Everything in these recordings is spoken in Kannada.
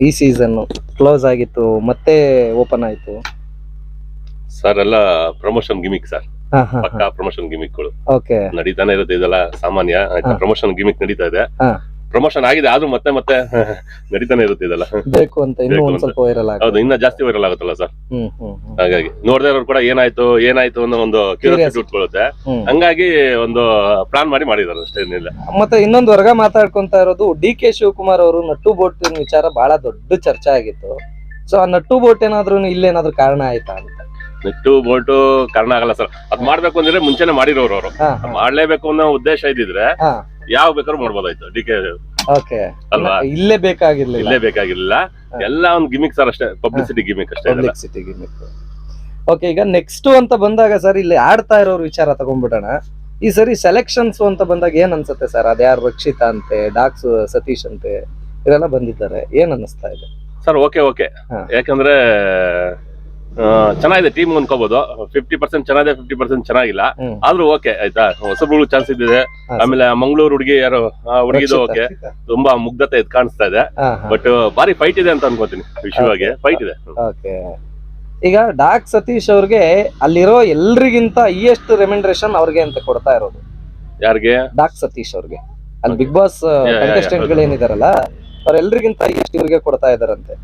ಈ ಸೀಸನ್ ಕ್ಲೋಸ್ ಆಗಿತ್ತು ಮತ್ತೆ ಓಪನ್ ಆಯ್ತು. ಸರ್ ಎಲ್ಲ ಪ್ರಮೋಷನ್ ಗಿಮಿಕ್ ಸರ್ ಹಾ ಹಾ ಪಕ್ಕಾ ಪ್ರಮೋಷನ್ ಗಿಮಿಕ್ಗಳು ಓಕೆ ನಡೀತಾನೆ ಇರುತ್ತೆ ಇದೆಲ್ಲ ಸಾಮಾನ್ಯ ಆಯ್ತಾ? ಹಾ. ಪ್ರಮೋಷನ್ ಗಿಮಿಕ್ ನಡೀತಾ ಇದೆ. ಹಾ. ಪ್ರಮೋಷನ್ ಆಗಿದೆ ಆದ್ರೂ ಮತ್ತೆ ಮತ್ತೆ ನಡೀತಾನೆ ಇರುತ್ತೆ ಇದೆಲ್ಲ. ಬೇಕು ಅಂತ ಇನ್ನೂ ಒಂದ್ ಸ್ವಲ್ಪ ವೈರಲ್ ಹೌದು ಇನ್ನ ಜಾಸ್ತಿ ವೈರಲ್ ಆಗುತ್ತಲ್ಲ ಸರ್. ಹಾಗಾಗಿ ನೋಡದೇ ಇರೋರು ಕೂಡ ಏನಾಯ್ತು ಏನಾಯ್ತು ಅನ್ನೋ ಒಂದು ಕ್ಯೂರಿಯಾಸಿಟಿ. ಉಟ್ಕೊಳ್ಳುತ್ತೆ. ಹಂಗಾಗಿ ಒಂದು ಪ್ಲಾನ್ ಮಾಡಿ ಮಾಡಿದಾರೆ ಅಷ್ಟೇ ಏನಿಲ್ಲ ಮತ್ತೆ ಇನ್ನೊಂದು ವರ್ಗ ಮಾತಾಡ್ಕೊಂತ ಇರೋದು ಡಿ ಕೆ ಶಿವಕುಮಾರ್ ಅವರು ನಟ್ಟು ಬೋಟ್ ವಿಚಾರ ಬಹಳ ದೊಡ್ಡ ಚರ್ಚೆ ಆಗಿತ್ತು. ಸೊ ಆ ನಟ್ಟು ಬೋಟ್ ಏನಾದ್ರು ಇಲ್ಲೇನಾದ್ರೂ ಕಾರಣ ಆಯ್ತಾ ಅಂತ? ನೆಟ್ಟು ಬೋಟು ಕಾರಣ ಆಗಲ್ಲ ಸರ್ ಅದ್ ಮಾಡ್ಬೇಕು ಅಂದ್ರೆ ಮುಂಚೆನೆ ಮಾಡಿರೋರು ಅವರು. ಮಾಡ್ಲೇಬೇಕು ಅನ್ನೋ ಉದ್ದೇಶ ಇದ್ದಿದ್ರೆ ಹಾ. ಯಾವ ಬೇಕಾದ್ರೂ ಮಾಡ್ಬೋದಾಯ್ತು ಡಿ ಕೆ ಓಕೆ ಅಲ್ವಾ? ಇಲ್ಲೇ ಬೇಕಾಗಿರ್ಲಿಲ್ಲ. ಇಲ್ಲೇ ಬೇಕಾಗಿರ್ಲಿಲ್ಲ. ಹಾ. ಎಲ್ಲ ಒಂದು ಗಿಮಿಕ್ ಸರ್ ಅಷ್ಟೇ ಪಬ್ಲಿಸಿಟಿ ಗಿಮಿಕ್ ಅಷ್ಟೇ ಇದೆಲ್ಲ. ಓಕೆ ಈಗ ನೆಕ್ಸ್ಟ್ ಅಂತ ಬಂದಾಗ ಸರ್ ಇಲ್ಲಿ ಆಡ್ತಾ ಇರೋರ್ ವಿಚಾರ ತಗೊಂಡ್ಬಿಡೋಣ. ಈ ಸರಿ ಸೆಲೆಕ್ಷನ್ಸ್ ಅಂತ ಬಂದಾಗ ಏನ್ ಅನ್ಸುತ್ತೆ ಸರ್ ಅದ್ಯಾರು ರಕ್ಷಿತಾ ಅಂತೆ ಡಾಕ್ಸ್ ಸತೀಶ್ ಅಂತೆ ಇದೆಲ್ಲ ಬಂದಿದ್ದಾರೆ. ಏನ್ ಅನ್ನಿಸ್ತಾ ಇದೆ? ಸರ್ ಓಕೆ ಓಕೆ ಹಾ. ಯಾಕಂದ್ರೆ ಚೆನ್ನಾಗಿದೆ ಟೀಮ್ ಅನ್ಕೋಬಹುದು ಫಿಫ್ಟಿ ಪರ್ಸೆಂಟ್ ಚೆನ್ನಾಗಿದೆ ಫಿಫ್ಟಿ ಪರ್ಸೆಂಟ್ ಚೆನ್ನಾಗಿಲ್ಲ. ಆದ್ರೂ ಓಕೆ ಆಯ್ತಾ? ಹೊಸಬ್ರು ಚಾನ್ಸ್ ಇದ್ದಿದೆ. ಆಮೇಲೆ ಮಂಗಳೂರು ಹುಡುಗಿ ಯಾರು ಹುಡುಗಿದು ಓಕೆ ತುಂಬಾ ಮುಗ್ಧತೆ ಇದ್ ಕಾಣಿಸ್ತಾ ಇದೆ. ಬಟ್ ಬಾರಿ ಫೈಟ್ ಇದೆ ಅಂತ ಅನ್ಕೋತೀನಿ ವಿಶ್ವವಾಗಿ. ಫೈಟ್ ಇದೆ. ಓಕೆ ಈಗ ಡಾಕ್ ಸತೀಶ್ ಅವ್ರಿಗೆ ಅಲ್ಲಿರೋ ಎಲ್ರಿಗಿಂತ ಹೈಯೆಸ್ಟ್ ರೆಮ್ಯುನರೇಷನ್ ಅವ್ರಿಗೆ ಅಂತ ಕೊಡ್ತಾ ಇರೋದು. ಯಾರಿಗೆ? ಡಾಕ್ ಸತೀಶ್ ಅವ್ರಿಗೆ. ಅಲ್ಲಿ ಬಿಗ್ ಬಾಸ್ ಕಂಟೆಸ್ಟೆಂಟ್. ಗಳು ಏನಿದಾರಲ್ಲ ಅವ್ರೆಲ್ರಿಗಿಂತ ಹೈಯೆಸ್ಟ್ ಇವ್ರಿಗೆ ಕೊಡ್ತಾ ಇದಾರಂತೆ.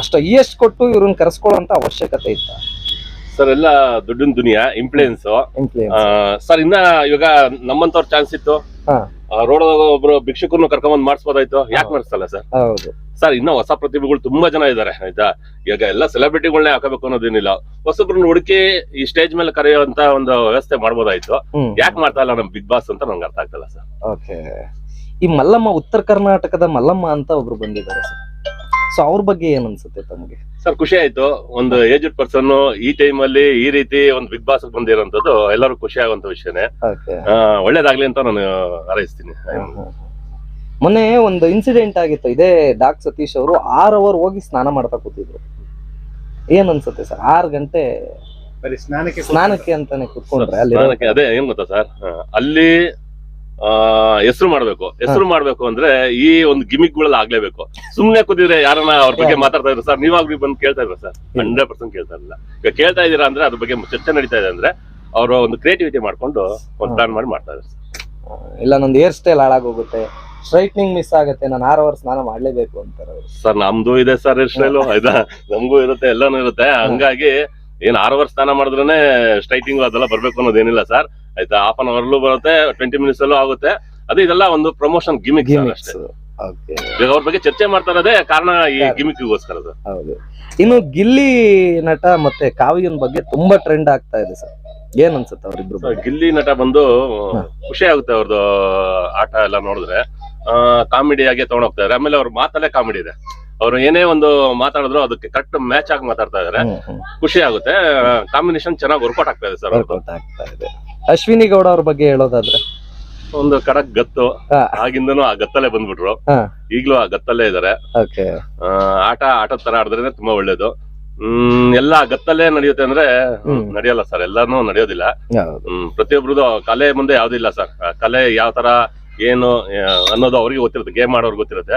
ಅಷ್ಟು ಎಷ್ಟು ಕೊಟ್ಟು ಇವ್ರನ್ನ ಕರೆಸ್ಕೊಳ್ಳೋಂತ ಅವಶ್ಯಕತೆ ಇತ್ತ. ಸರ್ ಎಲ್ಲ ದುಡ್ಡಿನ ದುನಿಯಾ ಇಂಪ್ಲೂಯೆನ್ಸ್ ಸರ್ ಇನ್ನ ಇವಾಗ ನಮ್ಮಂತವ್ರ ಚಾನ್ಸ್ ಇತ್ತು. ರೋಡ್ ಒಬ್ರು ಭಿಕ್ಷುಕರನ್ನು ಕರ್ಕೊಂಡ್ ಮಾಡಿಸ್ಬೋದಾಯ್ತು. ಯಾಕೆ ಮಾಡಿಸ್ತಲ್ಲ ಸರ್ ಹೌದು. ಸರ್ ಇನ್ನ ಹೊಸ ಪ್ರತಿಭೆಗಳು ತುಂಬಾ ಜನ ಇದಾರೆ ಆಯ್ತಾ? ಈಗ ಎಲ್ಲ ಸೆಲೆಬ್ರಿಟಿಗಳನ್ನೇ ಹಾಕಬೇಕು ಅನ್ನೋದೇನಿಲ್ಲ. ಹೊಸಬ್ರನ್ನ ಹುಡುಕಿ ಈ ಸ್ಟೇಜ್ ಮೇಲೆ ಕರೆಯುವಂತ ಒಂದು ವ್ಯವಸ್ಥೆ ಮಾಡ್ಬೋದಾಯ್ತು. ಯಾಕೆ ಮಾಡ್ತಾ ಇಲ್ಲ ನಮ್ ಬಿಗ್ ಬಾಸ್ ಅಂತ ನಂಗೆ ಅರ್ಥ ಆಗ್ತಲ್ಲ ಸರ್ ಓಕೆ ಈ ಮಲ್ಲಮ್ಮ ಉತ್ತರ ಕರ್ನಾಟಕದ ಮಲ್ಲಮ್ಮ ಅಂತ ಒಬ್ರು ಬಂದಿದ್ದಾರೆ ಸರ್ ಸೊ ಅವ್ರ ಬಗ್ಗೆ ಏನ್ ಅನ್ಸುತ್ತೆ ತಮಗೆ? ಸರ್ ಖುಷಿ ಆಯ್ತು. ಒಂದು ಏಜ್ಡ್ ಪರ್ಸನ್ ಈ ಟೈಮ್ ಅಲ್ಲಿ ಈ ರೀತಿ ಒಂದು ಬಿಗ್ ಬಾಸ್ ಬಂದಿರೋಂಥದ್ದು ಎಲ್ಲರೂ ಖುಷಿ ಆಗುವಂತ ವಿಷಯನೇ. ಒಳ್ಳೇದಾಗ್ಲಿ ಅಂತ ನಾನು ಹಾರೈಸ್ತೀನಿ. ಮೊನ್ನೆ ಒಂದು ಇನ್ಸಿಡೆಂಟ್ ಆಗಿತ್ತು. ಇದೇ ಡಾಕ್ ಸತೀಶ್ ಅವರು ಆರ್ ಅವರ್ ಹೋಗಿ ಸ್ನಾನ ಮಾಡ್ತಾ ಕೂತಿದ್ರು. ಏನ್ ಅನ್ಸುತ್ತೆ ಸರ್? ಆರ್ ಗಂಟೆ ಬರೀ ಸ್ನಾನಕ್ಕೆ ಸ್ನಾನಕ್ಕೆ ಅಂತಾನೆ ಕುತ್ಕೊಂಡ್ರೆ ಅಲ್ಲಿ. ಸ್ನಾನಕ್ಕೆ ಅದೇ ಏನ್ ಗೊತ್ತಾ ಸರ್? ಅಲ್ಲಿ ಹೆಸರು ಮಾಡ್ಬೇಕು. ಹೆಸರು ಮಾಡ್ಬೇಕು ಅಂದ್ರೆ ಈ ಒಂದು ಗಿಮಿಕ್ಗಳಲ್ಲಿ ಆಗ್ಲೇಬೇಕು. ಸುಮ್ನೆ ಕೂತಿದ್ರೆ ಯಾರನ್ನ ಅವ್ರ ಬಗ್ಗೆ ಮಾತಾಡ್ತಾ ಇದ್ರು ಸರ್ ನೀವಾಗ್ಲಿ ಬಂದು ಕೇಳ್ತಾ ಇದ್ರ ಸರ್? ಹಂಡ್ರೆಡ್ ಪರ್ಸೆಂಟ್ ಕೇಳ್ತಾ ಇರಲಿಲ್ಲ. ಈಗ ಕೇಳ್ತಾ ಇದೀರಾ ಅಂದ್ರೆ ಅದ್ರ ಬಗ್ಗೆ ಚರ್ಚೆ ನಡೀತಾ ಇದೆ ಅಂದ್ರೆ ಅವರು ಒಂದು ಕ್ರಿಯೇಟಿವಿಟಿ ಮಾಡ್ಕೊಂಡು ಒಂದು ಪ್ಲಾನ್ ಮಾಡಿ ಮಾಡ್ತಾ ಇದ್ದಾರೆ ಇಲ್ಲ ನಂದು ಹೇರ್ ಸ್ಟೈಲ್ ಹಾಳಾಗೋಗುತ್ತೆ. ಸ್ಟ್ರೈಟ್ನಿಂಗ್ ಮಿಸ್ ಆಗುತ್ತೆ. ನಾನು ಆರು ಅವರ್ ಸ್ನಾನ ಮಾಡ್ಲೇಬೇಕು ಅಂತಾರೆ ಅವ್ರು. ಸರ್ ನಮ್ದು ಇದೆ ಸರ್ ಸ್ಟೈಲು ಆಯ್ತಾ ನಮಗೂ ಇರುತ್ತೆ ಎಲ್ಲಾನು ಇರುತ್ತೆ. ಹಂಗಾಗಿ ಏನ್ ಆರು ಅವರ್ ಸ್ನಾನ ಮಾಡಿದ್ರೆ ಸ್ಟ್ರೈಟಿಂಗ್ ಅದೆಲ್ಲ ಬರ್ಬೇಕು ಅನ್ನೋದೇನಿಲ್ಲ ಸರ್ ಆಯ್ತಾ? ಹಾಫ್ ಅನ್ ಅವರ್ಲ್ಲೂ ಬರುತ್ತೆ ಟ್ವೆಂಟಿ ಮಿನಿಟ್ಸ್ ಅಲ್ಲೂ ಆಗುತ್ತೆ. ಅದೇ ಇದೆಲ್ಲ ಒಂದು ಪ್ರಮೋಷನ್ ಗಿಮಿಕ್ ಅಷ್ಟೇ. ಅವ್ರ ಬಗ್ಗೆ ಚರ್ಚೆ ಮಾಡ್ತಾ ಇರೋದೇ ಕಾರಣ ಈ ಗಿಮಿಕ್ ಗಿಮಿಕ್ಗೋಸ್ಕರ ಸರ್ ಹೌದು. ಇನ್ನು ಗಿಲ್ಲಿ ನಟ ಮತ್ತೆ ಕಾವ್ಯನ್ ಬಗ್ಗೆ ತುಂಬಾ ಟ್ರೆಂಡ್ ಆಗ್ತಾ ಇದೆ ಸರ್ ಏನ್ ಅನ್ಸುತ್ತೆ ಅವ್ರಿಬ್ರು ಗಿಲ್ಲಿ ನಟ ಬಂದು ಖುಷಿ ಆಗುತ್ತೆ ಅವ್ರದ್ದು ಆಟ ಎಲ್ಲ ನೋಡಿದ್ರೆ. ಕಾಮಿಡಿ ಆಗಿ ತಗೊಂಡ್ ಇದಾರೆ ಆಮೇಲೆ ಅವ್ರ ಮಾತಲ್ಲೇ ಕಾಮಿಡಿ ಇದೆ. ಅವ್ರು ಏನೇ ಒಂದು ಮಾತಾಡಿದ್ರು ಅದಕ್ಕೆ ಕರೆಕ್ಟ್ ಮ್ಯಾಚ್ ಆಗಿ ಮಾತಾಡ್ತಾ ಇದಾರೆ. ಖುಷಿ ಆಗುತ್ತೆ. ಕಾಂಬಿನೇಷನ್ ಚೆನ್ನಾಗಿ ವರ್ಕೌಟ್ ಆಗ್ತಾ ಇದೆ ಸರ್ ವರ್ಕೌಟ್ ಆಗ್ತಾ ಇದೆ. ಅಶ್ವಿನಿ ಗೌಡ ಅವ್ರ ಬಗ್ಗೆ ಹೇಳೋದಾದ್ರೆ? ಒಂದು ಕಡಕ್ ಗತ್ತು. ಆಗಿಂದನು ಆ ಗತ್ತಲ್ಲೇ ಬಂದ್ಬಿಟ್ರು. ಈಗ್ಲೂ ಆ ಗತ್ತಲ್ಲೇ ಇದಾರೆ. ಆಟ ಆಟದ ತರ ಆಡಿದ್ರೆ ತುಂಬಾ ಒಳ್ಳೇದು. ಹ್ಮ್ ಎಲ್ಲಾ ಗತ್ತಲ್ಲೇ ನಡೆಯುತ್ತೆ ಅಂದ್ರೆ. ನಡೆಯಲ್ಲ ಸರ್. ಎಲ್ಲಾನು ನಡೆಯೋದಿಲ್ಲ. ಹ್ಮ್ ಪ್ರತಿಯೊಬ್ರದ್ದು ಕಲೆ ಮುಂದೆ ಯಾವ್ದಿಲ್ಲ ಸರ್. ಕಲೆ ಯಾವ ತರ ಏನು ಅನ್ನೋದು ಅವ್ರಿಗೆ ಗೊತ್ತಿರುತ್ತೆ ಗೇಮ್ ಆಡೋರ್ಗೆ ಗೊತ್ತಿರುತ್ತೆ.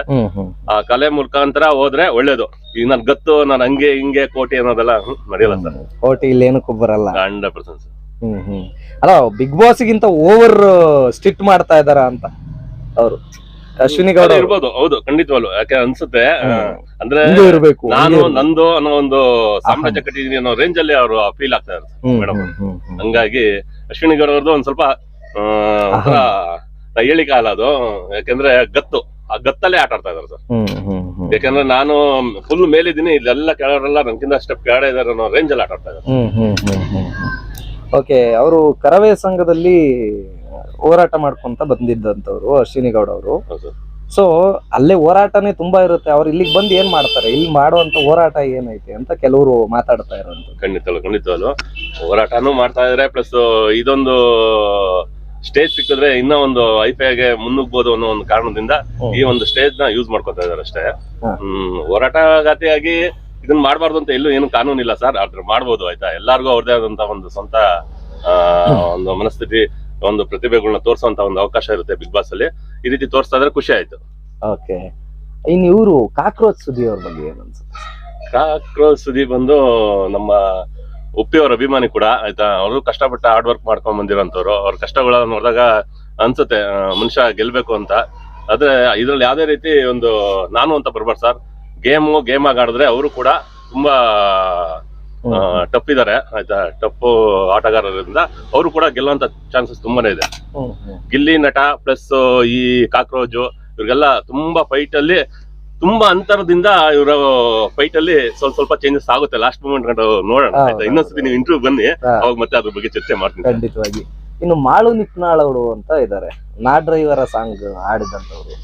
ಆ ಕಲೆ ಮುಖಾಂತರ ಹೋದ್ರೆ ಒಳ್ಳೇದು. ಈಗ ನನ್ ಗತ್ತು ನಾನು ಹಂಗೆ ಹಿಂಗೆ ಕೋಟಿ ಅನ್ನೋದೆಲ್ಲ ಹ್ಮ್, ನಡೆಯಲ್ಲ ಸರ್. ಕೋಟಿ ಇಲ್ಲಿ ಏನಕ್ಕೂ ಬರಲ್ಲ. ಹಂಡ್ರೆಡ್ ಪರ್ಸೆಂಟ್ ಹ್ಮ್ ಹ್ಮ್. ಅಲ್ಲ ಬಿಗ್ ಬಾಸ್ ಗಿಂತ ಓವರ್ ಸ್ಟಿಟ್ ಮಾಡ್ತಾ ಇದಾರ ಅಂತ ಅವರು? ಅಶ್ವಿನಿ ಗೌಡ ಅವ್ರು. ಇರ್ಬೋದು ಹೌದು ಖಂಡಿತವಾಗ್ಲು. ಯಾಕೆ ಅನ್ಸುತ್ತೆ ಆ, ಅಂದ್ರೆ ಹಿಂಗೆ ಇರ್ಬೇಕು ನಾನು ಹಿಂಗೆ ಇರ್ಬೇಕು. ನಂದು ಅನ್ನೋ ಒಂದು ಸಾಮ್ರಾಜ್ಯ ಕಟ್ಟಿದೀನಿ ಅನ್ನೋ ರೇಂಜ್ ಅಲ್ಲಿ ಅವರು ಫೀಲ್ ಆಗ್ತಾ ಇರ್ತಾರೆ ಹ್ಮ್, ಮೇಡಮ್ ಹ್ಮ್, ಹ್ಮ್, ಹ್ಮ್. ಹಂಗಾಗಿ ಅಶ್ವಿನಿ ಗೌಡ ಅವ್ರದ್ದು ಒಂದ್ ಸ್ವಲ್ಪ ಆ, ಒಂಥರ ಹೇಳಿಕೆ ಕಾಲ ಅದು. ಯಾಕಂದ್ರೆ ಗತ್ತು. ಆ ಗತ್ತಲ್ಲೇ ಆಟ ಆಡ್ತಾ ಇದಾರೆ ಸರ್. ಯಾಕಂದ್ರೆ ನಾನು ಫುಲ್ ಮೇಲಿದ್ದೀನಿ. ಇಲ್ಲೆಲ್ಲ ಕೆಳಗಡೆಲ್ಲ ನನ್ಕಿಂತ ಸ್ಟೆಪ್ ಕೆಳಗಡೆ ಇದಾರೆ ಅನ್ನೋ ರೇಂಜ್ ಅಲ್ಲಿ ಆಟ ಆಡ್ತಾ ಹ್ಮ್ ಓಕೆ ಅವರು ಕರವೇ ಸಂಘದಲ್ಲಿ ಹೋರಾಟ ಮಾಡ್ಕೊಂತ ಬಂದಿದ್ದಂತವ್ರು ಅಶ್ವಿನಿ ಗೌಡ ಅವರು. ಸೊ ಅಲ್ಲೇ ಹೋರಾಟನೇ ತುಂಬಾ ಇರುತ್ತೆ. ಅವ್ರು ಇಲ್ಲಿಗೆ ಬಂದು ಏನ್ ಮಾಡ್ತಾರೆ? ಇಲ್ಲಿ ಮಾಡುವಂತ ಹೋರಾಟ ಏನೈತೆ ಅಂತ ಕೆಲವರು ಮಾತಾಡ್ತಾ ಇರೋ ಖಂಡಿತ ಖಂಡಿತವಲ್ಲ ಹೋರಾಟನೂ ಮಾಡ್ತಾ ಇದ್ರೆ ಪ್ಲಸ್ ಇದೊಂದು ಸ್ಟೇಜ್ ಸಿಕ್ಕಿದ್ರೆ ಇನ್ನೂ ಒಂದು ಐಫೈಗೆ ಮುನ್ನುಗ್ಬೋದು ಅನ್ನೋ ಒಂದು ಕಾರಣದಿಂದ ಈ ಒಂದು ಸ್ಟೇಜ್ನ ಯೂಸ್ ಮಾಡ್ಕೊತಾ ಇದಾರೆ ಅಷ್ಟೇ. ಹ್ಮ್ ಹೋರಾಟಗಾತಿಯಾಗಿ ಇದನ್ನ ಮಾಡಬಾರ್ದು ಅಂತ ಎಲ್ಲೂ ಏನು ಕಾನೂನು ಇಲ್ಲ ಸರ್ ಆದ್ರೆ ಮಾಡ್ಬೋದು ಆಯ್ತಾ? ಎಲ್ಲಾರ್ಗು ಅವ್ರದೇ ಆದಂತ ಒಂದು ಸ್ವಂತ ಆ, ಒಂದು ಮನಸ್ಥಿತಿ ಒಂದು ಪ್ರತಿಭೆಗಳನ್ನ ತೋರಿಸುವಂತ ಒಂದು ಅವಕಾಶ ಇರುತ್ತೆ ಬಿಗ್ ಬಾಸ್ ಅಲ್ಲಿ. ಈ ರೀತಿ ತೋರಿಸ್ತಾ ಇದ್ರೆ ಖುಷಿ ಆಯ್ತು. ಓಕೆ. ಇನ್ ಇವರು ಕಾಕ್ರೋಚ್ ಸುದ್ದಿ ಅವ್ರ ಬಗ್ಗೆ ಏನು ಅನ್ಸುತ್ತೆ? ಕಾಕ್ರೋಚ್ ಸುದಿ ಬಂದು ನಮ್ಮ ಉಪ್ಪಿ ಅವ್ರ ಅಭಿಮಾನಿ ಕೂಡ ಆಯ್ತಾ? ಅವರು ಕಷ್ಟಪಟ್ಟ ಹಾರ್ಡ್ ವರ್ಕ್ ಮಾಡ್ಕೊಂಡ್ ಬಂದಿರೋಂಥವ್ರು. ಅವ್ರ ಕಷ್ಟಗಳನ್ನ ನೋಡಿದಾಗ ಅನ್ಸುತ್ತೆ ಮನುಷ್ಯ ಗೆಲ್ಬೇಕು ಅಂತ. ಆದ್ರೆ ಇದ್ರಲ್ಲಿ ಯಾವ್ದೇ ರೀತಿ ಒಂದು ನಾನು ಅಂತ ಬರ್ಬಾರ್ದು ಸರ್. ಗೇಮು ಗೇಮ್ ಆಗಿ ಆಡಿದ್ರೆ ಅವರು ಕೂಡ ತುಂಬಾ ಟಫ್ ಇದಾರೆ ಆಯ್ತಾ? ಟಫ್ ಆಟಗಾರರಿಂದ ಅವರು ಕೂಡ ಗೆಲ್ಲುವಂತ ಚಾನ್ಸಸ್ ತುಂಬಾನೇ ಇದೆ. ಗಿಲ್ಲಿ ನಟ ಪ್ಲಸ್ ಈ ಕಾಕ್ರೋಜು ಇವ್ರಿಗೆಲ್ಲ ತುಂಬಾ ಫೈಟ್ ಅಲ್ಲಿ ತುಂಬಾ ಅಂತರದಿಂದ ಇವರ ಫೈಟ್ ಅಲ್ಲಿ ಸ್ವಲ್ಪ ಸ್ವಲ್ಪ ಚೇಂಜಸ್ ಆಗುತ್ತೆ. ಲಾಸ್ಟ್ ಮೂಮೆಂಟ್ ಕಂಡು ನೋಡೋಣ ಆಯ್ತಾ? ಇನ್ನೊಂದ್ಸತಿ ನೀವು ಇಂಟರ್ವ್ಯೂ ಬನ್ನಿ. ಅವಾಗ ಮತ್ತೆ ಅದ್ರ ಬಗ್ಗೆ ಚರ್ಚೆ ಮಾಡ್ತೀನಿ. ಖಂಡಿತವಾಗಿ. ಇನ್ನು ಮಾಳು ನಿಪ್ನಾಳ್ ಅವರು ಅಂತ ಇದಾರೆ. ನಾ ಡ್ರೈವರ ಸಾಂಗ್ ಆಡಿದಂತವ್ರು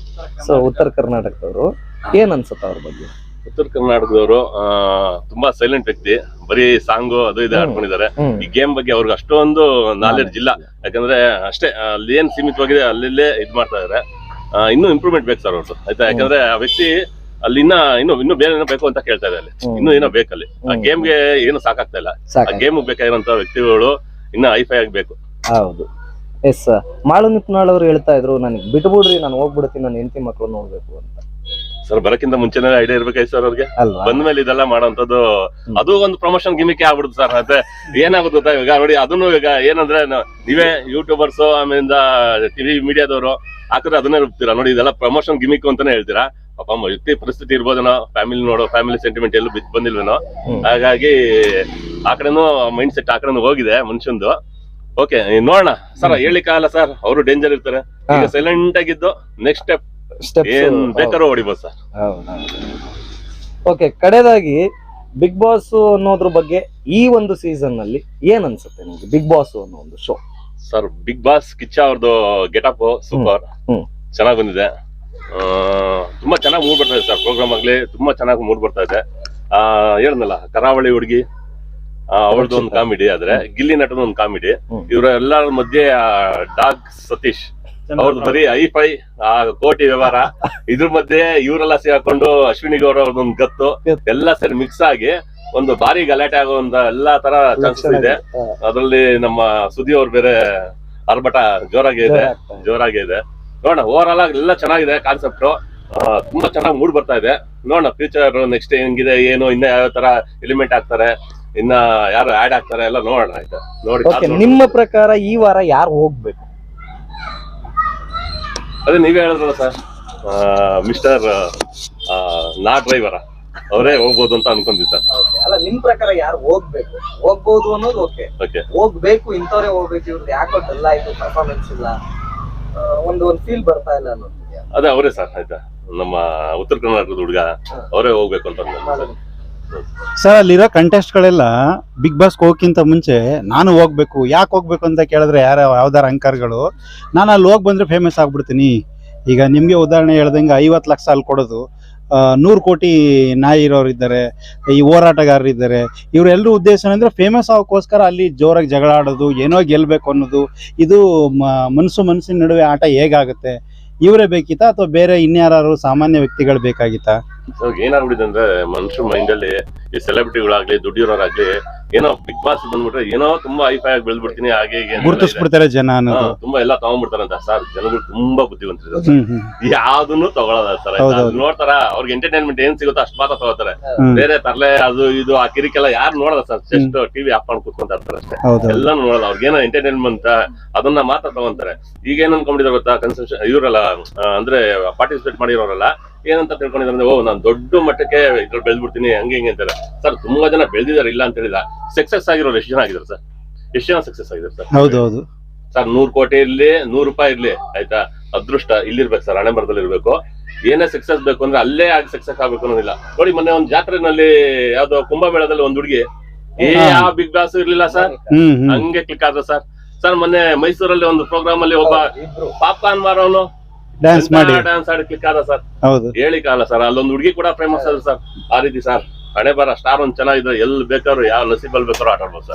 ಸೊ ಉತ್ತರ ಕರ್ನಾಟಕದವರು. ಏನ್ ಅನ್ಸುತ್ತೆ ಅವ್ರ ಬಗ್ಗೆ? ಉತ್ತರ ಕರ್ನಾಟಕದವರು ತುಂಬಾ ಸೈಲೆಂಟ್ ವ್ಯಕ್ತಿ. ಬರೀ ಸಾಂಗು ಅದು ಇದು. ಆಡ್ಕೊಂಡಿದ್ದಾರೆ ಈ ಗೇಮ್ ಬಗ್ಗೆ ಅವ್ರಿಗೆ ಅಷ್ಟೊಂದು ನಾಲೆಡ್ಜ್ ಇಲ್ಲ. ಯಾಕಂದ್ರೆ ಅಷ್ಟೇ ಅಲ್ಲಿ ಏನ್ ಸೀಮಿತವಾಗಿದೆ ಅಲ್ಲಿ ಇದ್ ಮಾಡ್ತಾ ಇದಾರೆ. ಇನ್ನೂ ಇಂಪ್ರೂವ್ಮೆಂಟ್ ಬೇಕು ಸರ್ ಅವ್ರದ್ದು ಆಯ್ತಾ? ಯಾಕಂದ್ರೆ ಆ ವ್ಯಕ್ತಿ ಅಲ್ಲಿ ಇನ್ನ ಇನ್ನು ಇನ್ನು ಬೇರೆ ಏನೋ ಬೇಕು ಅಂತ ಕೇಳ್ತಾ ಇದೆ ಅಲ್ಲಿ. ಇನ್ನು ಏನೋ ಬೇಕಲ್ಲಿ ಆ. ಗೇಮ್ಗೆ ಏನು ಸಾಕಾಗ್ತಾ ಇಲ್ಲ. ಆ ಗೇಮ್ ಬೇಕಾಗಿರೋಂತ ವ್ಯಕ್ತಿಗಳು ಇನ್ನ ಹೈಫೈ ಆಗ್ಬೇಕು ಹೌದು. ಎಸ್ ಮಾಳು ನಿಪ್ನಾಳ್ ಅವರು ಹೇಳ್ತಾ ಇದ್ರು ನನಗೆ ಬಿಟ್ಬಿಡ್ರಿ ನಾನು ಹೋಗ್ಬಿಡ್ತೀನಿ ನನ್ನ ಹೆಂಡತಿ ಮಕ್ಕಳು ನೋಡ್ಬೇಕು ಅಂತ. ಸರ್ ಬರಕ್ಕಿಂತ ಮುಂಚೆನೇ ಐಡಿಯಾ ಇರ್ಬೇಕಾಯ್ತು ಸರ್ ಅವ್ರಿಗೆ? ಬಂದ್ಮೇಲೆ ಇದೆಲ್ಲ ಮಾಡೋಂಥದ್ದು. ಅದು ಒಂದು ಪ್ರಮೋಷನ್ ಗಿಮಿಕೆ ಆಗ್ಬಿಡುತ್ತೆ ಸರ್ ಮತ್ತೆ ಏನಾಗುತ್ತೆ ಗೊತ್ತಾ? ಇವಾಗ ನೋಡಿ ಅದನ್ನು ಈಗ ಏನಂದ್ರೆ ನೀವೇ ಯೂಟ್ಯೂಬರ್ಸ್ ಆಮೇಲಿಂದ ಟಿವಿ ಮೀಡಿಯಾದವರು ಹಾಕಿದ್ರೆ ಅದನ್ನೇ ಇರ್ತೀರಾ ನೋಡಿ ಇದೆಲ್ಲ ಪ್ರಮೋಷನ್ ಗಿಮಿಕ್ ಅಂತಾನೆ ಹೇಳ್ತೀರಾ? ಪಾಪ ವ್ಯಕ್ತಿ ಪರಿಸ್ಥಿತಿ ಇರ್ಬೋದೇನೋ ಫ್ಯಾಮಿಲಿ ನೋಡೋ ಫ್ಯಾಮಿಲಿ ಸೆಂಟಿಮೆಂಟ್ ಎಲ್ಲೂ ಬಿದ್ದು ಬಂದಿಲ್ವೇನೋ? ಹಾಗಾಗಿ ಆ ಕಡೆನೂ ಮೈಂಡ್ ಸೆಟ್ ಆ ಕಡೆನೂ ಹೋಗಿದೆ ಮನುಷ್ಯಂದು. ಓಕೆ ನೋಡೋಣ. ಸರ್ ಹೇಳಿಕ್ಕಾಗಲ್ಲ ಸರ್ ಅವರು ಡೇಂಜರ್ ಇರ್ತಾರೆ. ಈಗ ಸೈಲೆಂಟ್ ಆಗಿದ್ದು ನೆಕ್ಸ್ಟ್ ಸ್ಟೆಪ್ ಏನ್ ಬೇಕಾದ್ರೂ ಹೊಡಿಬೋದು ಸರ್. ಓಕೆ ಕಡೆದಾಗಿ ಬಿಗ್ ಬಾಸ್ ಅನ್ನೋದ್ರ ಬಗ್ಗೆ ಈ ಒಂದು ಸೀಸನ್ನಲ್ಲಿ ಏನ್ ಅನ್ಸುತ್ತೆ ನಿಮ್ಗೆ? ಬಿಗ್ ಬಾಸ್ ಅನ್ನೋ ಒಂದು show sir Bigg Boss Kichcha ಅವ್ರದ್ದು ಗೆಟಪ್ ಸೂಪರ್ ಚೆನ್ನಾಗ್ ಚೆನ್ನಾಗಿ ಬಂದಿದೆ. ಆ, ತುಂಬಾ ಚೆನ್ನಾಗಿ ಮೂಡ್ ಬರ್ತಾ ಇದೆ ಸರ್ ಪ್ರೋಗ್ರಾಮ್ ಆಗ್ಲಿ ತುಂಬಾ ಚೆನ್ನಾಗಿ ಮೂಡ್ ಬರ್ತಾ ಇದೆ. ಆ ಹೇಳಿದ್ನಲ್ಲ ಕರಾವಳಿ ಹುಡುಗಿ ಅವ್ರದ್ದು ಒಂದು. ಕಾಮಿಡಿ ಆದ್ರೆ ಗಿಲ್ಲಿ ನಟನ ಒಂದು ಕಾಮಿಡಿ ಹ್ಮ್. ಇವರ ಎಲ್ಲರ ಮಧ್ಯೆ ಡಾಗ್ ಸತೀಶ್ ಅವ್ರದ್ದು ಬರೀ ಐಫೈ ಆ ಕೋಟಿ ವ್ಯವಹಾರ. ಇದ್ರ ಮಧ್ಯೆ ಇವರೆಲ್ಲ ಸೇರ್ಕೊಂಡು ಅಶ್ವಿನಿ ಗೌಡ ಅವ್ರದ್ದೊಂದು ಗತ್ತು. ಗತ್ತು. ಎಲ್ಲ ಸೇರಿ ಮಿಕ್ಸ್ ಆಗಿ ಒಂದು ಭಾರಿ ಗಲಾಟೆ ಆಗುವಂತ ಎಲ್ಲಾ ತರ ಚಾನ್ಸಸ್ ಇದೆ. ಅದರಲ್ಲಿ ನಮ್ಮ ಸುದ್ದಿ ಅವ್ರು ಬೇರೆ ಅರ್ಭಟ ಜೋರಾಗಿ ಇದೆ. ಜೋರಾಗಿ ಇದೆ. ನೋಡೋಣ ಓವರ್ ಆಲ್ ಆಗಿ ಎಲ್ಲ ಚೆನ್ನಾಗಿದೆ ಕಾನ್ಸೆಪ್ಟ್ ತುಂಬಾ ಚೆನ್ನಾಗಿ ಮೂಡ್ ಬರ್ತಾ ಇದೆ. ನೋಡೋಣ ಫ್ಯೂಚರ್ ನೆಕ್ಸ್ಟ್ ಹೆಂಗಿದೆ ಏನು ಇನ್ನ ಯಾವ ತರ ಎಲಿಮೆಂಟ್ ಆಗ್ತಾರೆ ಇನ್ನ ಯಾರು ಆಡ್ ಆಗ್ತಾರೆ ಎಲ್ಲ ನೋಡೋಣ ಆಯ್ತಾ. ನೋಡಿ ನಿಮ್ಮ ಪ್ರಕಾರ ಈ ವಾರ ಯಾರು ಹೋಗ್ಬೇಕು? ಅದೇ ನೀವೇ ಹೇಳಿದ್ರಲ್ಲ ಸರ್ ಮಿಸ್ಟರ್ ನಾ ಡ್ರೈವರ ಅವರೇ ಹೋಗ್ಬೋದು ಅಂತ ಅನ್ಕೊಂತೀವಿ ಸರ್. ಅಲ್ಲ ನಿಮ್ ಪ್ರಕಾರ ಯಾರು ಹೋಗ್ಬೇಕು? ಹೋಗ್ಬೋದು ಅನ್ನೋದು ಓಕೆ ಓಕೆ ಹೋಗ್ಬೇಕು ಇಂಥವ್ರೆ ಹೋಗ್ಬೇಕು ಇವ್ರದ್ದು ಯಾಕೋ ಡಲ್ ಆಯ್ತು ಪರ್ಫಾರ್ಮೆನ್ಸ್ ಇಲ್ಲ. ಆ, ಒಂದು ಒಂದು ಫೀಲ್ ಬರ್ತಾ ಇಲ್ಲ ಅನ್ನೋದು ಅದೇ ಅವರೇ ಸರ್ ಆಯ್ತಾ? ನಮ್ಮ ಉತ್ತರ ಕರ್ನಾಟಕದ ಹುಡುಗ ಅವರೇ ಹೋಗ್ಬೇಕು ಅಂತ ಸರ್. ಅಲ್ಲಿರೋ ಕಂಟೆಸ್ಟ್ಗಳೆಲ್ಲ ಬಿಗ್ ಬಾಸ್ ಹೋಗಕ್ಕಿಂತ ಮುಂಚೆ ನಾನು ಹೋಗ್ಬೇಕು ಯಾಕೆ ಹೋಗ್ಬೇಕು ಅಂತ ಕೇಳಿದ್ರೆ ಯಾರ ಯಾವ್ದಾರ ಅಂಕರ್ಗಳು ನಾನು ಅಲ್ಲಿ ಹೋಗಿ ಬಂದ್ರೆ ಫೇಮಸ್ ಆಗ್ಬಿಡ್ತೀನಿ. ಈಗ ನಿಮಗೆ ಉದಾಹರಣೆ ಹೇಳ್ದಂಗೆ ಐವತ್ತು ಲಕ್ಷ ಅಲ್ಲಿ ಕೊಡೋದು. ನೂರು ಕೋಟಿ ನಾಯಿ ಇರೋರು ಇದ್ದಾರೆ, ಈ ಹೋರಾಟಗಾರರಿದ್ದಾರೆ ಇವರೆಲ್ಲರೂ ಉದ್ದೇಶ ಏನಂದ್ರೆ ಫೇಮಸ್ ಆಗೋಕ್ಕೋಸ್ಕರ ಅಲ್ಲಿ ಜೋರಾಗಿ ಜಗಳ ಆಡೋದು, ಏನೋ ಗೆಲ್ಲಬೇಕು ಅನ್ನೋದು. ಇದು ಮನಸ್ಸು ಮನಸ್ಸಿನ ನಡುವೆ ಆಟ ಹೇಗಾಗುತ್ತೆ? ಇವರೇ ಬೇಕಿತ್ತಾ ಅಥವಾ ಬೇರೆ ಇನ್ಯಾರು ಸಾಮಾನ್ಯ ವ್ಯಕ್ತಿಗಳು ಬೇಕಾಗಿತ್ತಾ? ಇವಾಗ ಏನಾಗ್ಬಿಟ್ಟಿದೆ ಅಂದ್ರೆ ಮನುಷ್ಯ ಮೈಂಡ್ ಅಲ್ಲಿ ಈ ಸೆಲೆಬ್ರಿಟಿಗಳಾಗ್ಲಿ ದುಡ್ಡಿರೋರಾಗ್ಲಿ ಏನೋ ಬಿಗ್ ಬಾಸ್ ಬಂದ್ಬಿಟ್ರೆ ಏನೋ ತುಂಬಾ ಹೈಫೈ ಆಗಿ ಬೆಳೆದ್ಬಿಡ್ತೀನಿ ಹಾಗೆ ಗುರುತಿಸ್ಬಿಡ್ತಾರೆ ಜನ ಹಾ, ತುಂಬಾ ಎಲ್ಲ ತಗೊಂಡ್ಬಿಡ್ತಾರಂತ ಸರ್ ಜನಗಳು ತುಂಬಾ ಬುದ್ಧಿವಂತರಿದ್ದಾರೆ ಹ್ಮ್ ಹ್ಮ್. ಯಾವ್ದನ್ನು ತಗೊಳಲ್ಲ ಸರ್. ನೋಡ್ತಾರ? ಅವ್ರಿಗೆ ಎಂಟರ್ಟೈನ್ಮೆಂಟ್ ಏನ್ ಸಿಗುತ್ತೋ ಅಷ್ಟು ಮಾತ್ರ ತಗೋತಾರೆ ಹ್ಮ್. ಬೇರೆ ತರಲೆ ಅದು ಇದು ಆ ಕಿರಿಕೆಲ್ಲ ಯಾರು ನೋಡಲ್ಲ ಸರ್ ಜಸ್ಟ್ ಟಿವಿ ಆಫ್ ಮಾಡಿ ಕೂತ್ಕೊಂತ ಇರ್ತಾರೆ ಅಷ್ಟೇ. ಹೌದು ಎಲ್ಲಾನು ನೋಡಲ್ಲ. ಅವ್ರಿಗೇನೋ ಎಂಟರ್ಟೈನ್ಮೆಂಟ್ ಅದನ್ನ ಮಾತ್ರ ತಗೊಂತಾರೆ. ಈಗ ಏನ್ ಗೊತ್ತಾ? ಕನ್ಸೆಷನ್ ಇವರಲ್ಲ ಅಂದ್ರೆ ಪಾರ್ಟಿಸಿಪೇಟ್ ಮಾಡಿರೋರಲ್ಲ ಏನಂತ ತಿಳ್ಕೊಂಡಿದ್ದಾರೆ ಅಂದ್ರೆ ಓ ನಾನು ದೊಡ್ಡ ಮಟ್ಟಕ್ಕೆ ಇದ್ರಲ್ಲಿ ಬೆಳೆದ್ಬಿಡ್ತೀನಿ ಹಂಗೆ ಹಿಂಗೆ ಅಂತಾರೆ. ಸರ್ ತುಂಬಾ ಜನ ಬೆಳೆದಿದ್ದಾರೆ ಇಲ್ಲ ಅಂತ ಹೇಳಿಲ್ಲ. ಸಕ್ಸಸ್ ಆಗಿರೋರು ಎಷ್ಟು ಜನ ಆಗಿದ್ದಾರೆ ಸರ್? ಎಷ್ಟು ಜನ ಸಕ್ಸಸ್ ಆಗಿದ್ದಾರೆ ಸರ್? ಹೌದು ಹೌದು. ಸರ್ ನೂರ್ ಕೋಟಿ ಇರ್ಲಿ ನೂರು ರೂಪಾಯಿ ಇರ್ಲಿ ಆಯ್ತಾ? ಅದೃಷ್ಟ ಇಲ್ಲಿರ್ಬೇಕು ಸರ್ ಹಣೆ ಬರದಲ್ಲಿ ಇರ್ಬೇಕು. ಏನೇ ಸಕ್ಸಸ್ ಬೇಕು ಅಂದ್ರೆ ಅಲ್ಲೇ ಆಗಿ ಸಕ್ಸಸ್ ಆಗ್ಬೇಕು ಅನ್ನೋದಿಲ್ಲ. ನೋಡಿ ಮೊನ್ನೆ ಒಂದ್ ಜಾತ್ರೆನಲ್ಲಿ ಯಾವ್ದೋ ಕುಂಭಮೇಳದಲ್ಲಿ ಒಂದ್ ಹುಡುಗಿ ಏ. ಯಾವ ಬಿಗ್ ಬಾಸ್ ಇರ್ಲಿಲ್ಲ ಸರ್? ಹಂಗೆ ಕ್ಲಿಕ್ ಆದ್ರೆ ಸರ್. ಸರ್ ಮೊನ್ನೆ ಮೈಸೂರಲ್ಲಿ ಒಂದು ಪ್ರೋಗ್ರಾಮ್ ಅಲ್ಲಿ ಒಬ್ಬ ಪಾಪ ಪಾಪ್ಕಾರ್ನ್ ಮಾರೋನು. ಡ್ಯಾನ್ಸ್ ಮಾಡಿ. ಡ್ಯಾನ್ಸ್ ಆಡಿ ಕ್ಲಿಕ್ ಆದ ಸರ್ ಹೌದು. ಹೇಳಿ ಕಾಲ ಸರ್ ಅಲ್ಲೊಂದು ಹುಡುಗಿ ಕೂಡ ಫೇಮಸ್ ಆದ ಸರ್ ಆ ರೀತಿ ಸರ್ ಹಣೆ ಬರ ಸ್ಟಾರ್ ಒಂದ್ ಚೆನ್ನಾಗಿದ್ರೆ ಎಲ್ಲಿ ಬೇಕಾದ್ರು ಯಾವ ನಸೀಬಲ್ ಬೇಕಾದ್ರು ಆಟ ಆಡ್ಬೋದು ಸರ್